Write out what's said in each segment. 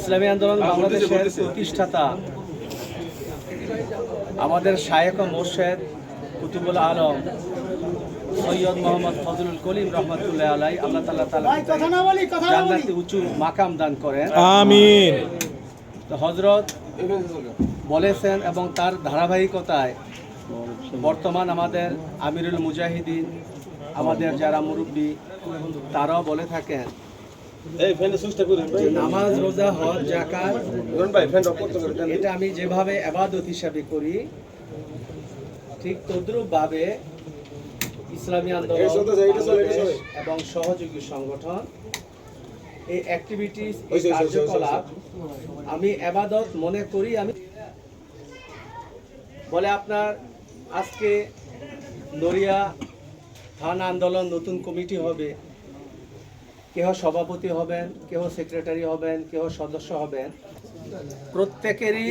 ইসলামী আন্দোলন বাংলাদেশের প্রতিষ্ঠাতা আমাদের শায়েক মোর্শেদ কুতুবুল আলম সৈয়দ মোহাম্মদ ফজলুল কলিম রহমতুল্লাহ আলাই আল্লাহ তাল্লাহ তালা জান্নাতে উঁচু মাকাম দান করেন। আমিন। তো হজরত বলেছেন এবং তার ধারাবাহিকতায় বর্তমান আমাদের আমিরুল মুজাহিদিন আমাদের যারা মুরব্বী তারাও বলে থাকেন এই ফ্যানের সুইচটা করে নামাজ রোজা হজ জাকাত ভাই অফ করতে এটা আমি যেভাবে আবাদত হিসাবে করি ঠিক তদ্রুপ ভাবে ইসলামী আন্দোলন এবং সহযোগী সংগঠন এই অ্যাক্টিভিটিস কার্যকলাপ আমি আবাদত মনে করি আমি বলে আপনার আজকে নড়িয়া থানা আন্দোলন নতুন কমিটি হবে। কেহ সভাপতি হবেন, কেহ সেক্রেটারি হবেন, কেহ সদস্য হবেন, প্রত্যেকেরই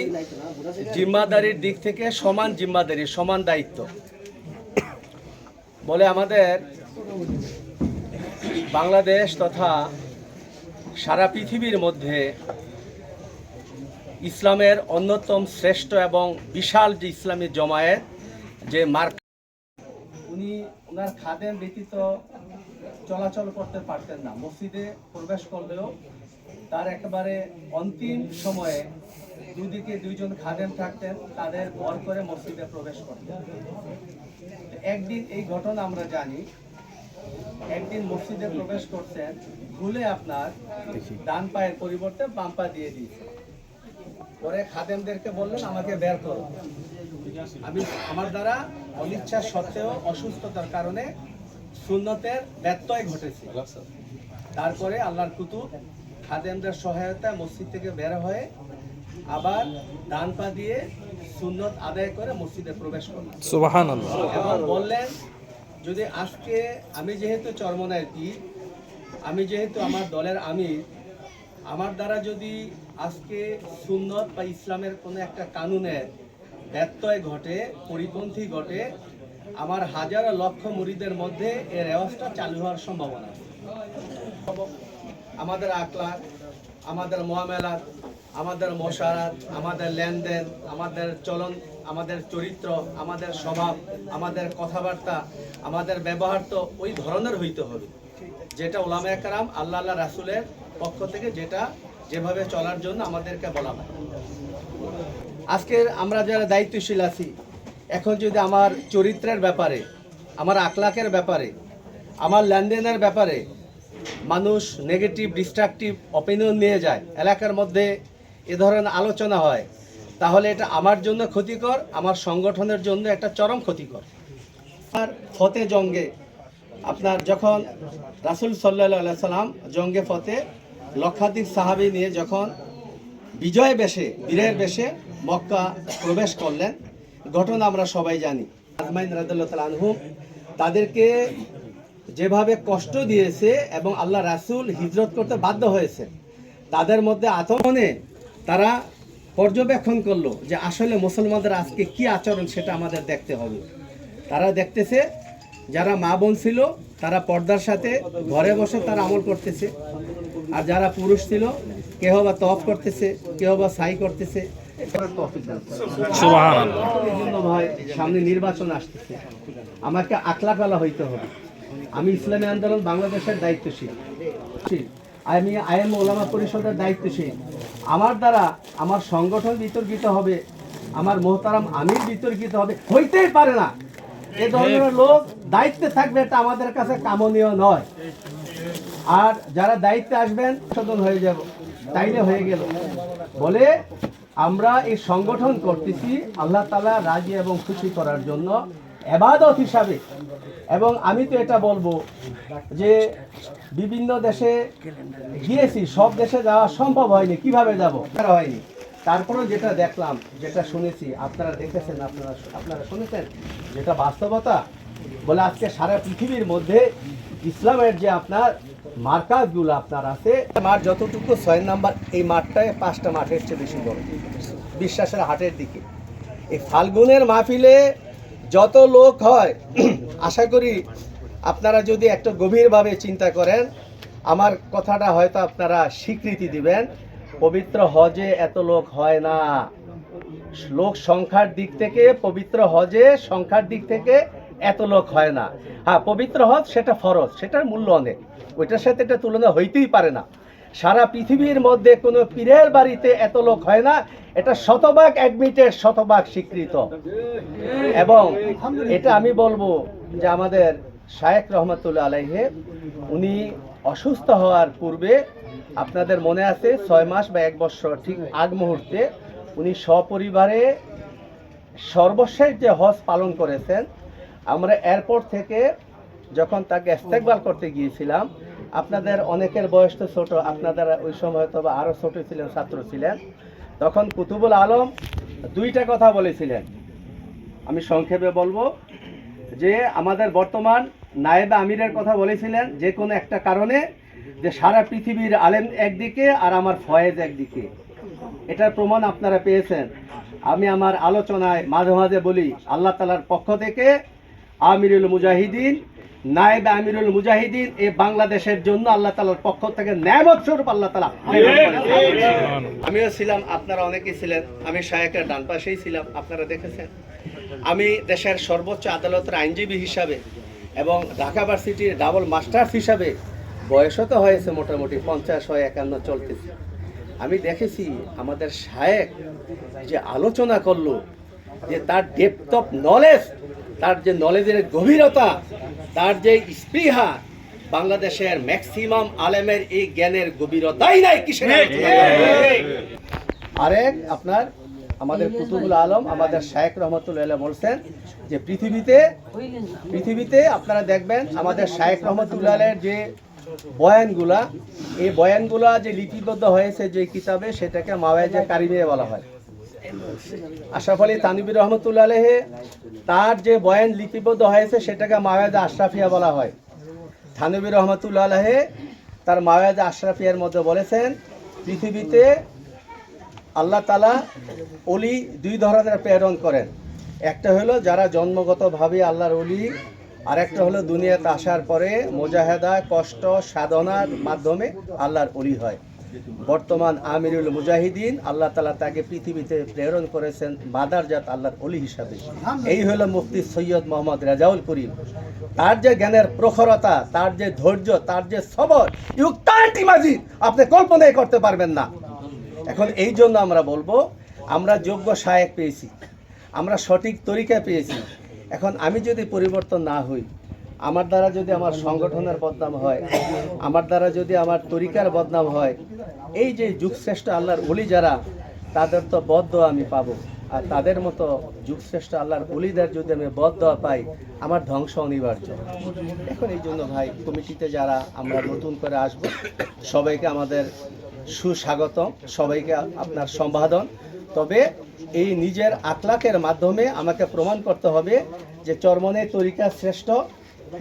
জিম্মাদারির দিক থেকে সমান জিম্মাদারি, সমান দায়িত্ব। বলে আমাদের বাংলাদেশ তথা সারা পৃথিবীর মধ্যে ইসলামের অন্যতম শ্রেষ্ঠ এবং বিশাল যে ইসলামী জমায়েত, যে মার্ক, উনি ওনার খাদেম ব্যতীত চলাচল করতে পারতেন না। মসজিদে প্রবেশ করলেও তার একেবারে অন্তিম সময়ে দুদিকে দুইজন খাদেম থাকতেন, তাদের ভর করে মসজিদে প্রবেশ করতেন। একদিন এই ঘটনা আমরা জানি, একদিন মসজিদে প্রবেশ করতেন ভুলে আপনার ডান পায়ের পরিবর্তে বাম পা দিয়ে দিয়েছে পরে খাদেমদেরকে বললেন, আমাকে বের করো। আমি আমার দ্বারা অনিচ্ছা সত্ত্বেও অসুস্থতার কারণে সুন্নতের ব্যত্যয় ঘটেছে। তারপরে আল্লাহর কুতুব খাদেমদের সহায়তায় মসজিদ থেকে বের হয়ে আবার ডান পা দিয়ে সুন্নত আদায় করে মসজিদে প্রবেশ করলেন। সুবহানাল্লাহ। এবং বললেন যদি আজকে আমি যেহেতু চরমনায় দিই আমি যেহেতু আমার দলের আমির আমার দ্বারা যদি আজকে সুন্নত বা ইসলামের কোনো একটা কানুনের ব্যত্যয় ঘটে পরিপন্থী ঘটে আমার হাজারো লক্ষ মুরিদের মধ্যে এর রেওয়াজটা চালু হওয়ার সম্ভাবনা আমাদের আকলাক আমাদের মহামেলাত, আমাদের মশারাত, আমাদের লেনদেন, আমাদের চলন, আমাদের চরিত্র, আমাদের স্বভাব, আমাদের কথাবার্তা, আমাদের ব্যবহার তো ওই ধরনের হইতে হবে। যেটা ওলামা একরাম আল্লাহ আল্লাহ রাসুলের পক্ষ থেকে যেটা যেভাবে চলার জন্য আমাদেরকে বলা হয়। আজকের আমরা যারা দায়িত্বশীল আছি এখন যদি আমার চরিত্রের ব্যাপারে, আমার আকলাকের ব্যাপারে, আমার লেনদেনের ব্যাপারে মানুষ নেগেটিভ ডিস্ট্রাকটিভ অপিনিয়ন নিয়ে যায়, এলাকার মধ্যে এ ধরনের আলোচনা হয়, তাহলে এটা আমার জন্য ক্ষতিকর, আমার সংগঠনের জন্য একটা চরম ক্ষতিকর। আর ফতে জঙ্গে, আপনার যখন রাসুল সাল্লাহ সাল্লাম জঙ্গে ফতে, লক্ষাধিক সাহাবি নিয়ে যখন বিজয় বেশে, বীরের বেশে মক্কা প্রবেশ করলেন ঘটনা আমরা সবাই জানি। আজমাইন রাদুল্লাহ তাদেরকে যেভাবে কষ্ট দিয়েছে এবং আল্লাহ রাসূল হিজরত করতে বাধ্য হয়েছে, তাদের মধ্যে আতঙ্কনে তারা পর্যবেক্ষণ করল যে আসলে মুসলমানদের আজকে কি আচরণ সেটা আমাদের দেখতে হবে। তারা দেখতেছে, যারা মা বোন ছিল, তারা পর্দার সাথে ঘরে বসে তারা আমল করতেছে। আর যারা পুরুষ ছিল কেহ বা তফ করতেছে কেহ বা সাই করতেছে। ভাই সামনে নির্বাচন আসতেছে। আমাকে আকলাকালা হইতে হবে। আমি ইসলামী আন্দোলন বাংলাদেশের দায়িত্বশীল। আমি আইএম ওলামা পরিষদের দায়িত্বশীল। আমার দ্বারা আমার সংগঠন বিতর্কিত হবে আমার মোহতারাম আমির বিতর্কিত হবে হইতেই পারে না। এ ধরনের লোক দায়িত্বে থাকবে এটা আমাদের কাছে কামনীয় নয়। আর যারা দায়িত্বে আসবেন সদন হয়ে যাব। তাইলে হয়ে গেল। বলে আমরা এই সংগঠন করতেছি আল্লাহ তালা রাজি এবং খুশি করার জন্য এবাদত হিসাবে। এবং আমি তো এটা বলব যে বিভিন্ন দেশে গিয়েছি, সব দেশে যাওয়া সম্ভব হয়নি। কীভাবে যাব? হয়নি। তারপরেও যেটা দেখলাম, যেটা শুনেছি, আপনারা দেখেছেন, আপনারা আপনারা শুনেছেন যেটা বাস্তবতা? বলে আজকে সারা পৃথিবীর মধ্যে ইসলামের যে আপনার মার্কাজগুলো আপনার আছে মাঠ যতটুকু ছয় নাম্বার, এই মাঠটায় পাঁচটা মাঠের চেয়ে বেশি বড়। বিশ্বাসের হাটের দিকে। এই ফাল্গুনের মাহফিলে যত লোক হয়, আশা করি আপনারা যদি একটু গভীরভাবে চিন্তা করেন, আমার কথাটা হয়তো আপনারা স্বীকৃতি দিবেন, পবিত্র হজে এত লোক হয় না। লোক সংখ্যার দিক থেকে, পবিত্র হজে সংখ্যার দিক থেকে এত লোক হয় না। হ্যাঁ পবিত্র হজ সেটা ফরজ, সেটার মূল্য অনেক। ওইটার সাথে এটা তুলনা হইতেই পারে না। সারা পৃথিবীর মধ্যে কোনো পীরের বাড়িতে এত লোক হয় না, এটা শতভাগ অ্যাডমিটেড শতভাগ স্বীকৃত। এবং এটা আমি বলব যে আমাদের শায়েক রহমতুল্লাহ আলাইহে, উনি অসুস্থ হওয়ার পূর্বে আপনাদের মনে আছে ছয় মাস বা এক বছর ঠিক আগ মুহূর্তে উনি সপরিবারে সর্বশেষ যে হজ পালন করেছেন আমরা এয়ারপোর্ট থেকে যখন তাকে ইস্তেকবাল করতে গিয়েছিলাম, আপনাদের অনেকের বয়স তো ছোট, আপনাদের ওই সময় বা আরও ছোট ছিলেন, ছাত্র ছিলেন। তখন কুতুবুল আলম দুইটা কথা বলেছিলেন। আমি সংক্ষেপে বলব যে, আমাদের বর্তমান নায়েব আমিরের কথা বলেছিলেন যে কোনো একটা কারণে যে সারা পৃথিবীর আলেম একদিকে আর আমার ফয়েজ একদিকে। এটার প্রমাণ আপনারা পেয়েছেন। আমি আমার আলোচনায় মাঝে মাঝে বলি, আল্লাহ তালার পক্ষ থেকে আমিরুল মুজাহিদিন নায়েব আমিরুল মুজাহিদিন এই বাংলাদেশের জন্য আল্লাহ তালার পক্ষ থেকে ন্যায়বত স্বরূপ আল্লাহ তালা আমিও ছিলাম আপনারা অনেকেই ছিলেন আমি শায়কের ডান পাশেই ছিলাম আপনারা দেখেছেন। আমি দেশের সর্বোচ্চ আদালতের আইনজীবী হিসাবে এবং ঢাকা ভার্সিটির ডাবল মাস্টার্স হিসাবে বয়সও তো হয়েছে মোটামুটি পঞ্চাশ হয় একান্ন চলতেছে। আমি দেখেছি আমাদের শায়েক যে আলোচনা করল যে তার ডেপথ অফ নলেজ তার যে নলেজের গভীরতা তার যে স্পৃহা বাংলাদেশের ম্যাক্সিমাম আলেমের এই জ্ঞানের গভীরতাই নাই কিসের আরেক আপনার আমাদের কুতুবুল আলম আমাদের শায়েক রহমতুল্লাহ বলছেন যে পৃথিবীতে পৃথিবীতে আপনারা দেখবেন আমাদের শায়েক রহমতুল্লাহের যে বয়ানগুলা এই বয়ানগুলা যে লিপিবদ্ধ হয়েছে যে কিতাবে সেটাকে মাওয়াজে কারিমে বলা হয়। আশরাফ আলী তানবির রহমতুল্লাহ আলহে তার যে বয়ান লিপিবদ্ধ হয়েছে, সেটাকে মাওয়াজে আশরাফিয়া বলা হয়। থানবির রহমতুল্লাহ আলহে তার মাওয়াজে আশরাফিয়ার মধ্যে বলেছেন, পৃথিবীতে আল্লাহ তালা অলি দুই ধরনের প্রেরণ করেন। একটা হলো যারা জন্মগতভাবে আল্লাহর অলি আর একটা হলো দুনিয়াতে আসার পরে মোজাহেদা, কষ্ট, সাধনার মাধ্যমে আল্লাহর অলি হয়। বর্তমান আমিরুল মুজাহিদিন, আল্লাহ তালা তাকে পৃথিবীতে প্রেরণ করেছেন বাদারজাত আল্লাহর অলি হিসাবে। এই হলো মুফতি সৈয়দ মোহাম্মদ রাজাউল করিম। তার যে জ্ঞানের প্রখরতা, তার যে ধৈর্য, তার যে সবর মাজিদ আপনি কল্পনাই করতে পারবেন না। এখন এই জন্য আমরা বলব, আমরা যোগ্য সহায়ক পেয়েছি, আমরা সঠিক তরিকা পেয়েছি। এখন আমি যদি পরিবর্তন না হই আমার দ্বারা যদি আমার সংগঠনের বদনাম হয়, আমার দ্বারা যদি আমার তরিকার বদনাম হয়, এই যে যুগশ্রেষ্ঠ আল্লাহর অলি যারা, তাদের তো বদ্ধ আমি পাবো। আর তাদের মতো যুগশ্রেষ্ঠ আল্লাহর অলিদের যদি আমি বদ্ধ পাই, আমার ধ্বংস অনিবার্য। এখন এই জন্য ভাই, কমিটিতে যারা আমরা নতুন করে আসব, সবাইকে আমাদের সুস্বাগত সবাইকে আপনার সম্বাদন। তবে এই নিজের আখলাকের মাধ্যমে আমাকে প্রমাণ করতে হবে যে চরমনে তরিকা শ্রেষ্ঠ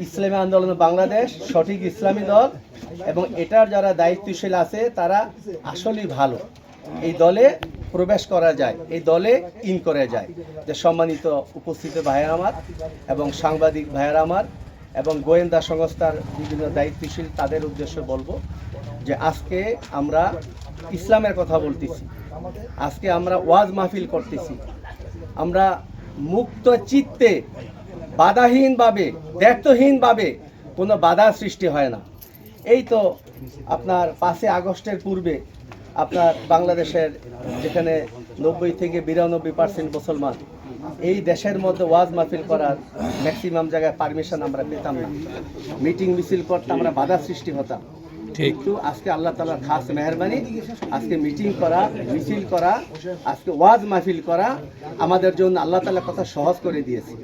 ইসলামী আন্দোলন বাংলাদেশ, সঠিক ইসলামী দল এবং এটার যারা দায়িত্বশীল আছে, তারা আসলেই ভালো। এই দলে প্রবেশ করা যায়, এই দলে ইন করা যায়। যে সম্মানিত উপস্থিত ভাইয়ের আমার এবং সাংবাদিক ভাইয়ের আমার এবং গোয়েন্দা সংস্থার বিভিন্ন দায়িত্বশীল, তাদের উদ্দেশ্যে বলব যে আজকে আমরা ইসলামের কথা বলতেছি। আজকে আমরা ওয়াজ মাহফিল করতেছি। আমরা মুক্ত চিত্তে বাধাহীনভাবে দ্ব্যর্থহীনভাবে কোনো বাধা সৃষ্টি হয় না। এই তো আপনার পাঁচই আগস্টের পূর্বে আপনার বাংলাদেশের যেখানে নব্বই থেকে বিরানব্বই পার্সেন্ট মুসলমান এই দেশের মধ্যে ওয়াজ মাহফিল করার ম্যাক্সিমাম জায়গায় পারমিশন আমরা পেতাম না। মিটিং মিছিল করতে আমরা বাধা সৃষ্টি হতাম। কিন্তু আজকে আল্লাহ তালার খাস মেহরবানি আজকে মিটিং করা মিছিল করা আজকে ওয়াজ মাহফিল করা আমাদের জন্য আল্লাহ তালা কথা সহজ করে দিয়েছে।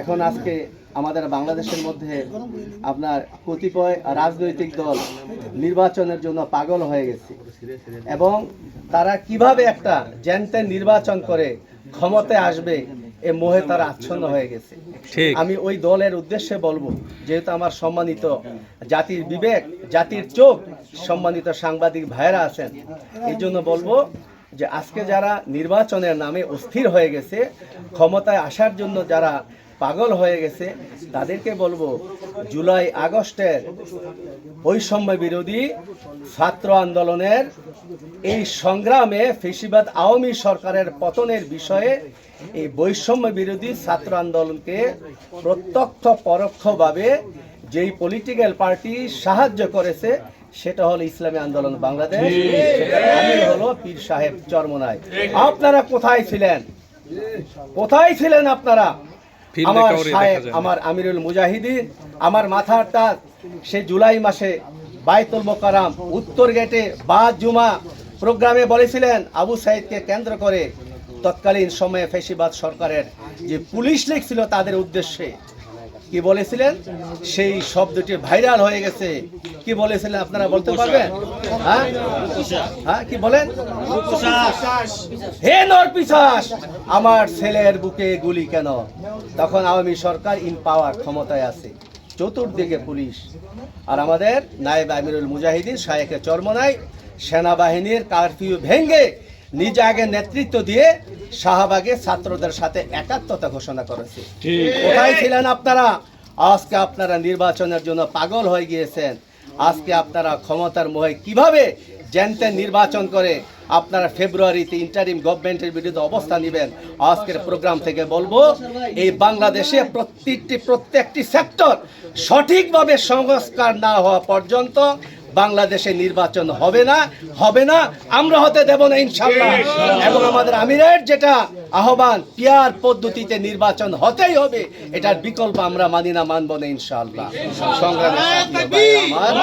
এখন আজকে আমাদের বাংলাদেশের মধ্যে আপনার কতিপয় রাজনৈতিক দল নির্বাচনের জন্য পাগল হয়ে গেছে। এবং তারা কীভাবে একটা জ্যানতেন নির্বাচন করে ক্ষমতায় আসবে এ মোহে তারা আচ্ছন্ন হয়ে গেছে। আমি ওই দলের উদ্দেশ্যে বলব যেহেতু আমার সম্মানিত জাতির বিবেক জাতির চোখ সম্মানিত সাংবাদিক ভাইয়েরা আছেন এই জন্য বলব যে আজকে যারা নির্বাচনের নামে অস্থির হয়ে গেছে ক্ষমতায় আসার জন্য যারা পাগল হয়ে গেছে, তাদেরকে বলব, জুলাই আগস্টের বৈষম্য বিরোধী ছাত্র আন্দোলনের এই সংগ্রামে ফেসিবাদ আওয়ামী সরকারের পতনের বিষয়ে এই বৈষম্য বিরোধী ছাত্র আন্দোলনকে প্রত্যক্ষ পরোক্ষভাবে যেই পলিটিক্যাল পার্টি সাহায্য করেছে, সেটা হলো ইসলামী আন্দোলন বাংলাদেশ। আমির হলো পীর সাহেব চরমনায়। আপনারা কোথায় ছিলেন? কোথায় ছিলেন আপনারা? আমার সাহেব আমার আমিরুল মুজাহিদিন আমার মাথার তাজ সে জুলাই মাসে বাইতুল মোকারাম উত্তর গেটে বা জুমা প্রোগ্রামে বলেছিলেন আবু সাইদকে কেন্দ্র করে তৎকালীন সময়ে ফেসিবাদ সরকারের যে পুলিশ লিখছিল ছিল তাদের উদ্দেশ্যে কি বলেছিলেন? সেই শব্দটি ভাইরাল হয়ে গেছে। কি বলেছিলেন আপনারা বলতে পারবেন? হ্যাঁ? হ্যাঁ কি বলেন? হে নরপিশাস আমার ছেলের বুকে গুলি কেন? তখন আওয়ামী সরকার ইন পাওয়ার ক্ষমতায় আছে। চতুর্দিকে পুলিশ। আর আমাদের নায়েব আমিরুল মুজাহিদিন শায়েকে চরমনাই সেনাবাহিনীর কারফিউ ভেঙ্গে নিজ আগে নেতৃত্ব দিয়ে শাহবাগে ছাত্রদের সাথে একাত্মতা ঘোষণা করেছে। কোথায় ছিলেন আপনারা? আজকে আপনারা নির্বাচনের জন্য পাগল হয়ে গিয়েছেন। আজকে আপনারা ক্ষমতার মোহে কীভাবে জেনতেন নির্বাচন করে আপনারা ফেব্রুয়ারিতে ইন্টারিম গভর্নমেন্টের বিরুদ্ধে অবস্থান নেবেন আজকের প্রোগ্রাম থেকে বলব এই বাংলাদেশে প্রত্যেকটি প্রত্যেকটি সেক্টর সঠিকভাবে সংস্কার না হওয়া পর্যন্ত বাংলাদেশে নির্বাচন হবে না হবে না। আমরা হতে দেব না ইনশাল্লাহ এবং আমাদের আমিরের যেটা আহ্বান পিয়ার পদ্ধতিতে নির্বাচন হতেই হবে এটার বিকল্প আমরা মানি না মানব না ইনশাল্লাহ সংগ্রামে আমার।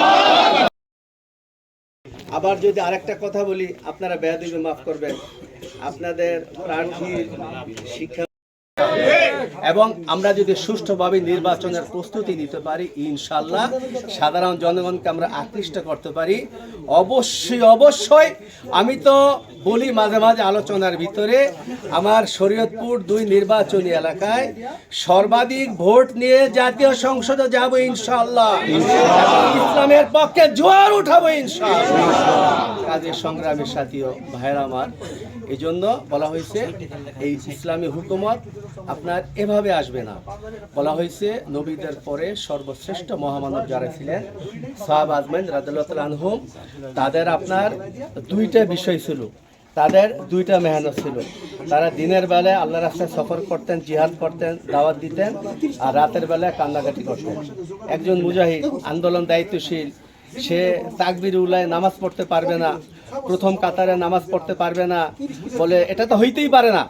আবার যদি আরেকটা কথা বলি আপনারা বেয়াদিবে মাফ করবেন। আপনাদের প্রার্থীর শিক্ষা এবং আমরা যদি সুষ্ঠুভাবে নির্বাচনের প্রস্তুতি নিতে পারি ইনশাল্লাহ সাধারণ জনগণকে আমরা আকৃষ্ট করতে পারি। অবশ্যই অবশ্যই। আমি তো বলি মাঝে মাঝে আলোচনার ভিতরে, আমার শরীয়তপুর দুই নির্বাচনী এলাকায় সর্বাধিক ভোট নিয়ে জাতীয় সংসদে যাব ইনশাল্লাহ ইসলামের পক্ষে জোয়ার উঠাবো ইনশাল্লাহ কাজের সংগ্রামের সাথীও ভাইয়ের আমার। এই জন্য বলা হয়েছে, এই ইসলামী হুকুমত আপনার এভাবে আসবে না। বলা হয়েছে, নবীদের পরে সর্বশ্রেষ্ঠ মহামানব যারা ছিলেন, সাহাব আজমেন রাদুল্লাহ আনহুম, তাদের আপনার দুইটা বিষয় ছিল। তাদের দুইটা মেহনত ছিল। তারা দিনের বেলায় আল্লাহ রাস্তায় সফর করতেন, জিহাদ করতেন, দাওয়াত দিতেন, আর রাতের বেলায় কান্নাকাটি করতেন। একজন মুজাহিদ, আন্দোলন দায়িত্বশীল, সে তাকবির উল্লায় নামাজ পড়তে পারবে না, প্রথম কাতারে নামাজ পড়তে পারবে না, বলে এটা তো হইতেই পারে না।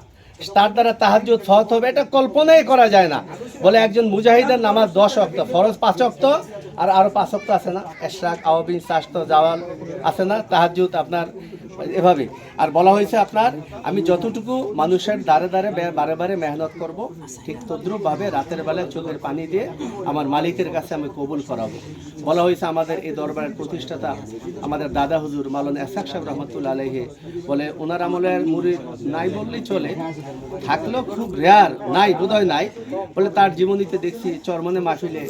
তার দ্বারা তাহাজ্জুদ ফত হবে, এটা কল্পনাই করা যায় না। বলে একজন মুজাহিদের নামাজ দশ অক্ত, ফরজ পাঁচ অক্ত আর আরও পাঁচ অক্ত আছে না। এশরাক আওয়াবিন স্বাস্থ্য জাওয়াল আছে না? তাহাজ্জুদ আপনার এভাবে। আর বলা হয়েছে আপনার, আমি যতটুকু মানুষের দ্বারে দ্বারে বারে বারে মেহনত করব, ঠিক তদ্রুপভাবে রাতের বেলায় চোখের পানি দিয়ে আমার মালিকের কাছে আমি কবুল করাবো। বলা হয়েছে আমাদের এই দরবারের প্রতিষ্ঠাতা আমাদের দাদা হুজুর মালন এসাক সাহেব রহমতুল্লা আলহে বলে, ওনার আমলের মুড়ি নাই বললেই চলে, থাকলেও খুব রেয়ার নাই, বোধহয় নাই। বলে, তার জীবনীতে দেখছি, চরমনে মাহফিলে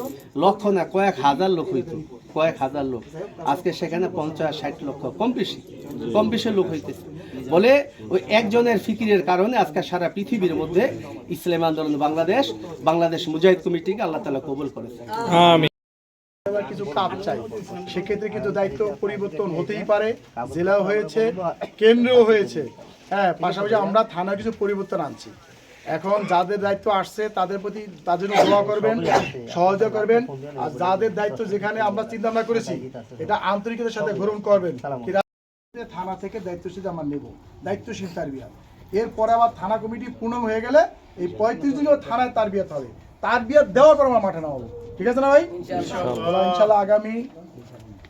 লক্ষ না কয়েক হাজার লোক হইতো কয়েক হাজার লোক। আজকে সেখানে পঞ্চাশ ষাট লক্ষ কম বেশি কম বেশি লোক হইতেছে। বলে ওই একজনের ফিকিরের কারণে আজকে সারা পৃথিবীর মধ্যে ইসলাম আন্দোলন বাংলাদেশ বাংলাদেশ মুজাহিদ কমিটিকে আল্লাহ তালা কবুল করেছে। কিছু কাজ চাই। সেক্ষেত্রে কিন্তু দায়িত্ব পরিবর্তন হতেই পারে জেলাও হয়েছে কেন্দ্রেও হয়েছে। হ্যাঁ পাশাপাশি আমরা থানা কিছু পরিবর্তন আনছি। এখন যাদের দায়িত্ব আসছে তাদের প্রতি তাদের জন্য দোয়া করবেন সহযোগিতা করবেন। আর যাদের দায়িত্ব যেখানে আমরা চিন্তা ভাবনা করেছি এটা আন্তরিকতার সাথে গ্রহণ করবেন। থানা থেকে দায়িত্বশীল আমরা নেব দায়িত্বশীল তার বিয়া এরপরে আবার থানা কমিটি পূর্ণ হয়ে গেলে এই পঁয়ত্রিশ দিনও থানায় তার বিয়াত হবে। তার বিয়াত দেওয়ার পর আমরা মাঠে নামাবো। ঠিক আছে না ভাই? ইনশাল্লাহ আগামী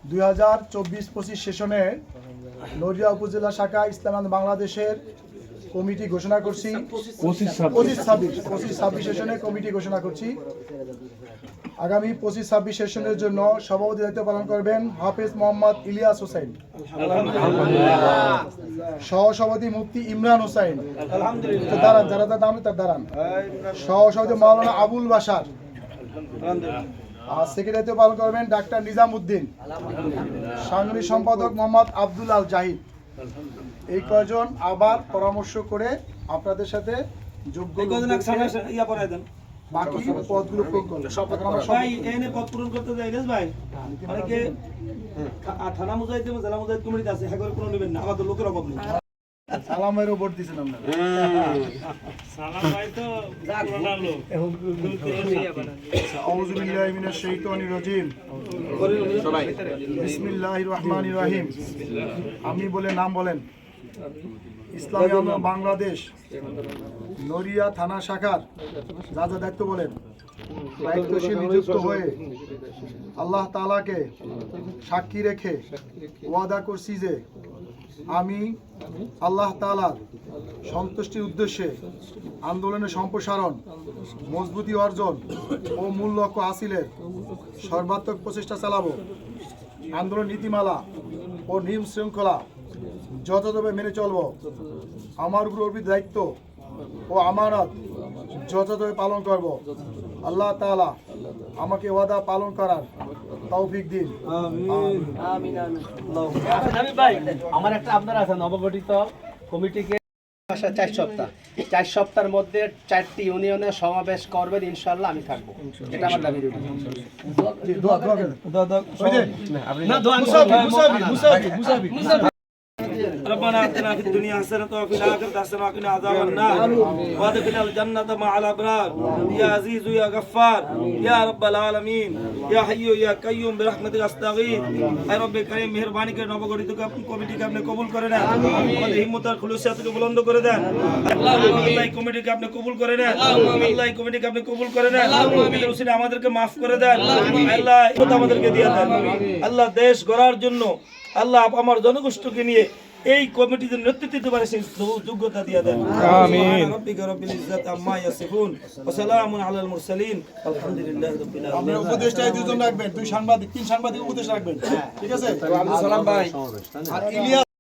দুই হাজার চব্বিশ পঁচিশ সেশনে নদিয়া উপজেলা শাখা ইসলামাবাদ বাংলাদেশের কমিটি ঘোষণা করছি। পঁচিশ ছাব্বিশ। পঁচিশ ছাব্বিশ সেশনে কমিটি ঘোষণা করছি। আগামী পঁচিশ ছাব্বিশ সেশনের জন্য সভাপতি দায়িত্ব পালন করবেন হাফেজ মোহাম্মদ ইলিয়াস হোসেন। সহসভাপতি মুফতি ইমরান হোসেন। তো দাঁড়ান যারা তার দাম তার দাঁড়ান। সহসভাপতি মাওলানা আবুল বাসার আর সেক্রেটারিত্ব পালন করবেন ডাক্তার নিজাম উদ্দিন সাংগঠনিক সম্পাদক মোহাম্মদ আব্দুল আল জাহিদ। এই কয়জন আবার পরামর্শ করে আপনাদের সাথে যোগ্য লোকদেরকে- বাকি পদগুলো পূরণ করা। শপথ ভাই এনে পদ পূরণ করতে যাই ভাই। অনেকে থানা মুজাহিদ জেলা মুজাহিদ কমিটি আছে হ্যাঁ করে কোনো নেবেন না। আমাদের লোকের অভাব নেই। সালামের উপর দিয়েছেন আপনারা। আউযু বিল্লাহি মিনাশ শাইতানির রাজিম বিসমিল্লাহির রহমানির রহিম আমি বলে নাম বলেন। ইসলামী আন্দোলন বাংলাদেশ নড়িয়া থানা শাখার যা যা দায়িত্ব বলেন দায়িত্বশীল নিযুক্ত হয়ে আল্লাহ তালাকে সাক্ষী রেখে ওয়াদা করছি যে আমি আল্লাহ তাআলার সন্তুষ্টির উদ্দেশ্যে আন্দোলনের সম্প্রসারণ, মজবুতি অর্জন ও মূল লক্ষ্য হাসিলের সর্বাত্মক প্রচেষ্টা চালাবো। আন্দোলন নীতিমালা ও নিয়ম শৃঙ্খলা যথাযথভাবে মেনে চলব। আমার উপর দায়িত্ব ও আমানত যথাযথভাবে পালন করব। আল্লাহ তাআলা আমাকে ওয়াদা পালন করার তৌফিক দিন। আমার একটা আপনার আছে নবগঠিত কমিটিকে মাসে চার সপ্তাহ। চার সপ্তাহের মধ্যে চারটি ইউনিয়নের সমাবেশ করবেন ইনশাল্লাহ আমি থাকব। এটা আমার দাবি রইল। ربنا اتنا في الدنيا حسنه وفي الاخره حسنه وقنا عذاب النار وادخلنا الجنه مع الابرار يا عزيز يا غفار يا رب العالمين يا حي يا قيوم برحمتك استغيث اے رب کریم মেহেরবানি করে নবগঠিত কমিটিকে আপনি কবুল করে নেন আমাদের হিম্মত আর খুলুসিয়াতকে বুলন্দ করে দেন আল্লাহ এই কমিটিকে আপনি কবুল করে নেন আল্লাহ এই কমিটিকে আপনি কবুল করে নেন আমাদের উসিলে আমাদেরকে মাফ করে দেন আল্লাহ হিম্মত আমাদেরকে দিয়ে দেন আল্লাহ দেশ গড়ার জন্য আল্লাহ আমার জনগোষ্ঠীকে নিয়ে এই কমিটিতে নেতৃত্ব দিতে পারে সেই যোগ্যতা দিয়ে দেন। আমিন। রব্বিকা রব্বিল ইজ্জাত আম্মা ইয়াসিফুন ওয়া সালামুন আলাল মুরসালিন। আলহামদুলিল্লাহি রাব্বিল আলামিন। আপনারা উপদেষ্টা দুজন রাখবেন দুই সাংবাদিক তিন সাংবাদিক উপদেশ রাখবেন। ঠিক আছে? আব্দুল সালাম ভাই আর ইলিয়াস